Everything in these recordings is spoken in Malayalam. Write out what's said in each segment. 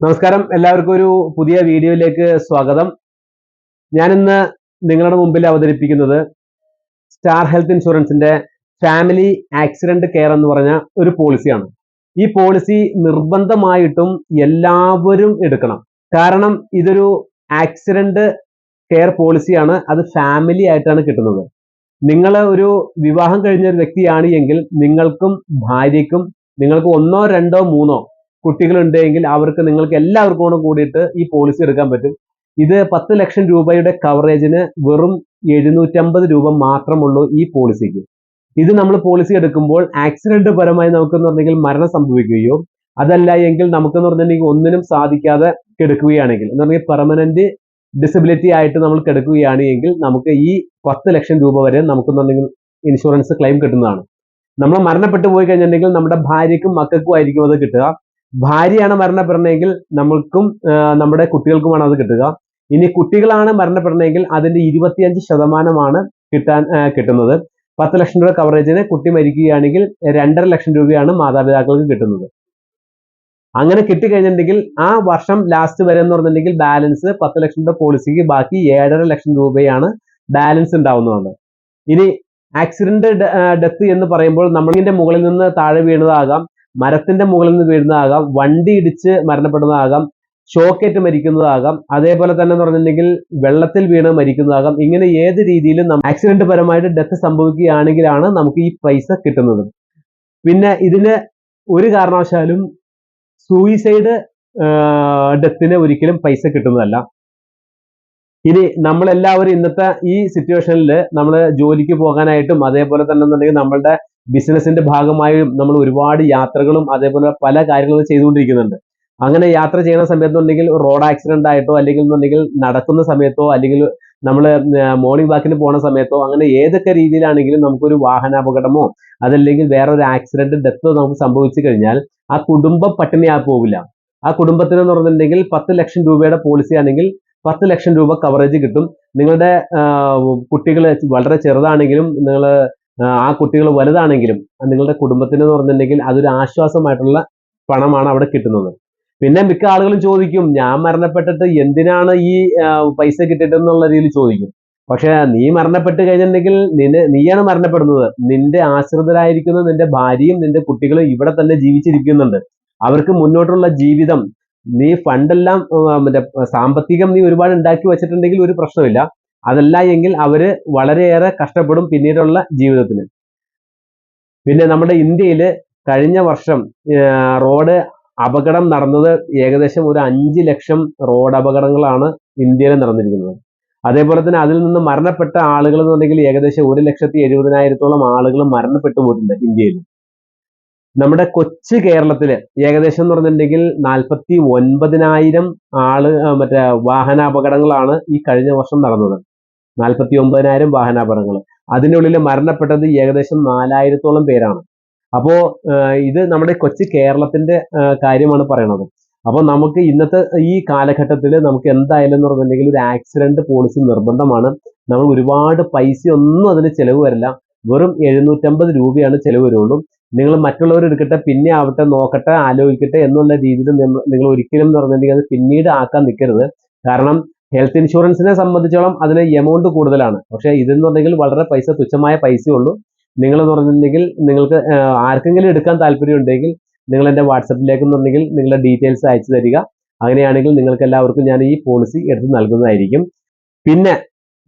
നമസ്കാരം. എല്ലാവർക്കും ഒരു പുതിയ വീഡിയോയിലേക്ക് സ്വാഗതം. ഞാനിന്ന് നിങ്ങളുടെ മുമ്പിൽ അവതരിപ്പിക്കുന്നത് സ്റ്റാർ ഹെൽത്ത് ഇൻഷുറൻസിന്റെ ഫാമിലി ആക്സിഡന്റ് കെയർ എന്ന് പറഞ്ഞ ഒരു പോളിസിയാണ്. ഈ പോളിസി നിർബന്ധമായിട്ടും എല്ലാവരും എടുക്കണം. കാരണം ഇതൊരു ആക്സിഡന്റ് കെയർ പോളിസിയാണ്. അത് ഫാമിലി ആയിട്ടാണ് കിട്ടുന്നത്. നിങ്ങൾ ഒരു വിവാഹം കഴിഞ്ഞ ഒരു വ്യക്തിയാണ് എങ്കിൽ നിങ്ങൾക്കും ഭാര്യയ്ക്കും നിങ്ങൾക്ക് ഒന്നോ രണ്ടോ മൂന്നോ കുട്ടികളുണ്ടെങ്കിൽ അവർക്ക് നിങ്ങൾക്ക് എല്ലാവർക്കും കൂടെ കൂടിയിട്ട് ഈ പോളിസി എടുക്കാൻ പറ്റും. ഇത് പത്ത് ലക്ഷം രൂപയുടെ കവറേജിന് വെറും എഴുന്നൂറ്റമ്പത് രൂപ മാത്രമുള്ളൂ ഈ പോളിസിക്ക് ഇത് നമ്മൾ പോളിസി എടുക്കുമ്പോൾ ആക്സിഡന്റ് പരമായി നമുക്കെന്ന് പറഞ്ഞെങ്കിൽ മരണം സംഭവിക്കുകയോ അതല്ല എങ്കിൽ നമുക്കെന്ന് പറഞ്ഞിട്ടുണ്ടെങ്കിൽ ഒന്നിനും സാധിക്കാതെ കിടക്കുകയാണെങ്കിൽ എന്ന് പറഞ്ഞാൽ പെർമനന്റ് ഡിസബിലിറ്റി ആയിട്ട് നമ്മൾ കിടക്കുകയാണ് എങ്കിൽ നമുക്ക് ഈ പത്ത് ലക്ഷം രൂപ വരെ നമുക്കെന്ന് പറഞ്ഞെങ്കിൽ ഇൻഷുറൻസ് ക്ലെയിം കിട്ടുന്നതാണ്. നമ്മൾ മരണപ്പെട്ടു പോയി കഴിഞ്ഞിട്ടുണ്ടെങ്കിൽ നമ്മുടെ ഭാര്യക്കും മക്കൾക്കും ആയിരിക്കും അത് കിട്ടുക. ഭാര്യയാണ് മരണപ്പെടണമെങ്കിൽ നമ്മൾക്കും നമ്മുടെ കുട്ടികൾക്കുമാണ് അത് കിട്ടുക. ഇനി കുട്ടികളാണ് മരണപ്പെടണമെങ്കിൽ അതിന്റെ ഇരുപത്തിയഞ്ച് ശതമാനമാണ് കിട്ടാൻ കിട്ടുന്നത്. പത്ത് ലക്ഷം രൂപ കവറേജിന് കുട്ടി മരിക്കുകയാണെങ്കിൽ രണ്ടര ലക്ഷം രൂപയാണ് മാതാപിതാക്കൾക്ക് കിട്ടുന്നത്. അങ്ങനെ കിട്ടിക്കഴിഞ്ഞിട്ടുണ്ടെങ്കിൽ ആ വർഷം ലാസ്റ്റ് വരെ എന്ന് പറഞ്ഞിട്ടുണ്ടെങ്കിൽ ബാലൻസ് പത്ത് ലക്ഷം രൂപ പോളിസിക്ക് ബാക്കി ഏഴര ലക്ഷം രൂപയാണ് ബാലൻസ് ഉണ്ടാവുന്നതാണ്. ഇനി ആക്സിഡന്റ് ഡെത്ത് എന്ന് പറയുമ്പോൾ നമ്മളിന്റെ മുകളിൽ നിന്ന് താഴെ വീണതാകാം. മരത്തിന്റെ മുകളിൽ നിന്ന് വീഴുന്നതാകാം വണ്ടി ഇടിച്ച് മരണപ്പെടുന്നതാകാം ഷോക്കേറ്റ് മരിക്കുന്നതാകാം അതേപോലെ തന്നെ എന്ന് പറഞ്ഞിട്ടുണ്ടെങ്കിൽ വെള്ളത്തിൽ വീണ് മരിക്കുന്നതാകാം. ഇങ്ങനെ ഏത് രീതിയിലും ആക്സിഡന്റ് പരമായിട്ട് ഡെത്ത് സംഭവിക്കുകയാണെങ്കിലാണ് നമുക്ക് ഈ പൈസ കിട്ടുന്നത്. പിന്നെ ഇതിന് ഒരു കാരണവശാലും സൂയിസൈഡ് ഡെത്തിന് ഒരിക്കലും പൈസ കിട്ടുന്നതല്ല. ഇനി നമ്മളെല്ലാവരും ഇന്നത്തെ ഈ സിറ്റുവേഷനിൽ നമ്മൾ ജോലിക്ക് പോകാനായിട്ടും അതേപോലെ തന്നെ എന്നുണ്ടെങ്കിൽ നമ്മളുടെ ബിസിനസിന്റെ ഭാഗമായി നമ്മൾ ഒരുപാട് യാത്രകളും അതേപോലെ പല കാര്യങ്ങളും ചെയ്തുകൊണ്ടിരിക്കുന്നുണ്ട്. അങ്ങനെ യാത്ര ചെയ്യുന്ന സമയത്തുണ്ടെങ്കിൽ റോഡ് ആക്സിഡന്റ് ആയിട്ടോ അല്ലെങ്കിൽ എന്നുണ്ടെങ്കിൽ നടക്കുന്ന സമയത്തോ അല്ലെങ്കിൽ നമ്മൾ മോർണിംഗ് വാക്കിന് പോണ സമയത്തോ അങ്ങനെ ഏതൊക്കെ രീതിയിലാണെങ്കിലും നമുക്കൊരു വാഹനാപകടമോ അതല്ലെങ്കിൽ വേറെ ഒരു ആക്സിഡന്റ് ഡെത്തോ നമുക്ക് സംഭവിച്ചു കഴിഞ്ഞാൽ ആ കുടുംബം പട്ടിണിയാ പോകില്ല ആ കുടുംബത്തിന് എന്ന് പറഞ്ഞിട്ടുണ്ടെങ്കിൽ പത്ത് ലക്ഷം രൂപയുടെ പോളിസി ആണെങ്കിൽ പത്ത് ലക്ഷം രൂപ കവറേജ് കിട്ടും. നിങ്ങളുടെ കുട്ടികൾ വളരെ ചെറുതാണെങ്കിലും നിങ്ങൾ ആ കുട്ടികൾ വലുതാണെങ്കിലും നിങ്ങളുടെ കുടുംബത്തിന് എന്ന് പറഞ്ഞിട്ടുണ്ടെങ്കിൽ അതൊരു ആശ്വാസമായിട്ടുള്ള പണമാണ് അവിടെ കിട്ടുന്നത്. പിന്നെ മിക്ക ആളുകളും ചോദിക്കും ഞാൻ മരണപ്പെട്ടിട്ട് എന്തിനാണ് ഈ പൈസ കിട്ടിയിട്ടെന്നുള്ള രീതിയിൽ ചോദിക്കും. പക്ഷെ നീ മരണപ്പെട്ട് കഴിഞ്ഞിട്ടുണ്ടെങ്കിൽ നിന്നെ നീയാണ് മരണപ്പെടുന്നത്. നിന്റെ ആശ്രിതരായിരിക്കുന്ന നിന്റെ ഭാര്യയും നിന്റെ കുട്ടികളും ഇവിടെ തന്നെ ജീവിച്ചിരിക്കുന്നുണ്ട്. അവർക്ക് മുന്നോട്ടുള്ള ജീവിതം നീ ഫണ്ടെല്ലാം മറ്റേ സാമ്പത്തികം നീ ഒരുപാട് ഉണ്ടാക്കി വെച്ചിട്ടുണ്ടെങ്കിൽ ഒരു പ്രശ്നമില്ല. അതല്ല എങ്കിൽ അവർ വളരെയേറെ കഷ്ടപ്പെടും പിന്നീടുള്ള ജീവിതത്തിന്. പിന്നെ നമ്മുടെ ഇന്ത്യയിൽ കഴിഞ്ഞ വർഷം റോഡ് അപകടം നടന്നത് ഏകദേശം ഒരു അഞ്ച് ലക്ഷം റോഡ് അപകടങ്ങളാണ് ഇന്ത്യയിൽ നടന്നിരിക്കുന്നത്. അതേപോലെ തന്നെ അതിൽ നിന്ന് മരണപ്പെട്ട ആളുകൾ എന്നുണ്ടെങ്കിൽ ഏകദേശം ഒരു ലക്ഷത്തി എഴുപതിനായിരത്തോളം ആളുകൾ മരണപ്പെട്ടു പോയിട്ടുണ്ട് ഇന്ത്യയിൽ നമ്മുടെ കൊച്ചു കേരളത്തിൽ ഏകദേശം എന്ന് പറഞ്ഞിട്ടുണ്ടെങ്കിൽ നാൽപ്പത്തി ഒൻപതിനായിരം ആൾ മറ്റേ വാഹനാപകടങ്ങളാണ് ഈ കഴിഞ്ഞ വർഷം നടന്നത്. നാൽപ്പത്തി ഒമ്പതിനായിരം വാഹനാപകടങ്ങൾ അതിനുള്ളിൽ മരണപ്പെട്ടത് ഏകദേശം നാലായിരത്തോളം പേരാണ്. അപ്പോൾ ഇത് നമ്മുടെ കൊച്ചു കേരളത്തിന്റെ കാര്യമാണ് പറയണത്. അപ്പോൾ നമുക്ക് ഇന്നത്തെ ഈ കാലഘട്ടത്തിൽ നമുക്ക് എന്തായാലും എന്ന് പറഞ്ഞിട്ടുണ്ടെങ്കിൽ ഒരു ആക്സിഡന്റ് പോളിസി നിർബന്ധമാണ്. നമ്മൾ ഒരുപാട് പൈസ ഒന്നും അതിന് ചിലവ് വരില്ല. വെറും എഴുന്നൂറ്റമ്പത് രൂപയാണ് ചിലവ് വരുള്ളൂ. നിങ്ങൾ മറ്റുള്ളവർ എടുക്കട്ടെ പിന്നെ ആവട്ടെ നോക്കട്ടെ ആലോചിക്കട്ടെ എന്നുള്ള രീതിയിൽ നിങ്ങൾ ഒരിക്കലും എന്ന് പറഞ്ഞിട്ടുണ്ടെങ്കിൽ അത് പിന്നീട് ആക്കാൻ നിൽക്കരുത് കാരണം ഹെൽത്ത് ഇൻഷുറൻസിനെ സംബന്ധിച്ചോളം അതിന് എമൗണ്ട് കൂടുതലാണ്. പക്ഷെ ഇതെന്ന് പറഞ്ഞെങ്കിൽ വളരെ പൈസ തുച്ഛമായ പൈസയുള്ളൂ. നിങ്ങൾ എന്ന് പറഞ്ഞിട്ടുണ്ടെങ്കിൽ നിങ്ങൾക്ക് ആർക്കെങ്കിലും എടുക്കാൻ താല്പര്യം ഉണ്ടെങ്കിൽ നിങ്ങൾ എന്റെ വാട്സപ്പിലേക്ക് എന്നുണ്ടെങ്കിൽ നിങ്ങളുടെ ഡീറ്റെയിൽസ് അയച്ചു തരിക. അങ്ങനെയാണെങ്കിൽ നിങ്ങൾക്ക് എല്ലാവർക്കും ഞാൻ ഈ പോളിസി എടുത്ത് നൽകുന്നതായിരിക്കും. പിന്നെ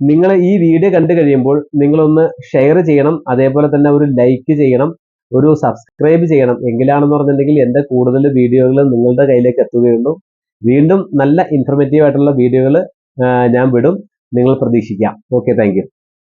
നിങ്ങൾ ഈ വീഡിയോ കണ്ടു കഴിയുമ്പോൾ നിങ്ങളൊന്ന് ഷെയർ ചെയ്യണം. അതേപോലെ തന്നെ ഒരു ലൈക്ക് ചെയ്യണം. ഒരു സബ്സ്ക്രൈബ് ചെയ്യണം. എങ്കിലാണെന്ന് പറഞ്ഞിട്ടുണ്ടെങ്കിൽ എന്റെ കൂടുതൽ വീഡിയോകൾ നിങ്ങളുടെ കയ്യിലേക്ക് എത്തുകയുള്ളൂ. വീണ്ടും നല്ല ഇൻഫർമേറ്റീവ് ആയിട്ടുള്ള വീഡിയോകൾ ഞാൻ വിടും. നിങ്ങൾ പ്രതീക്ഷിക്കാം. Okay thank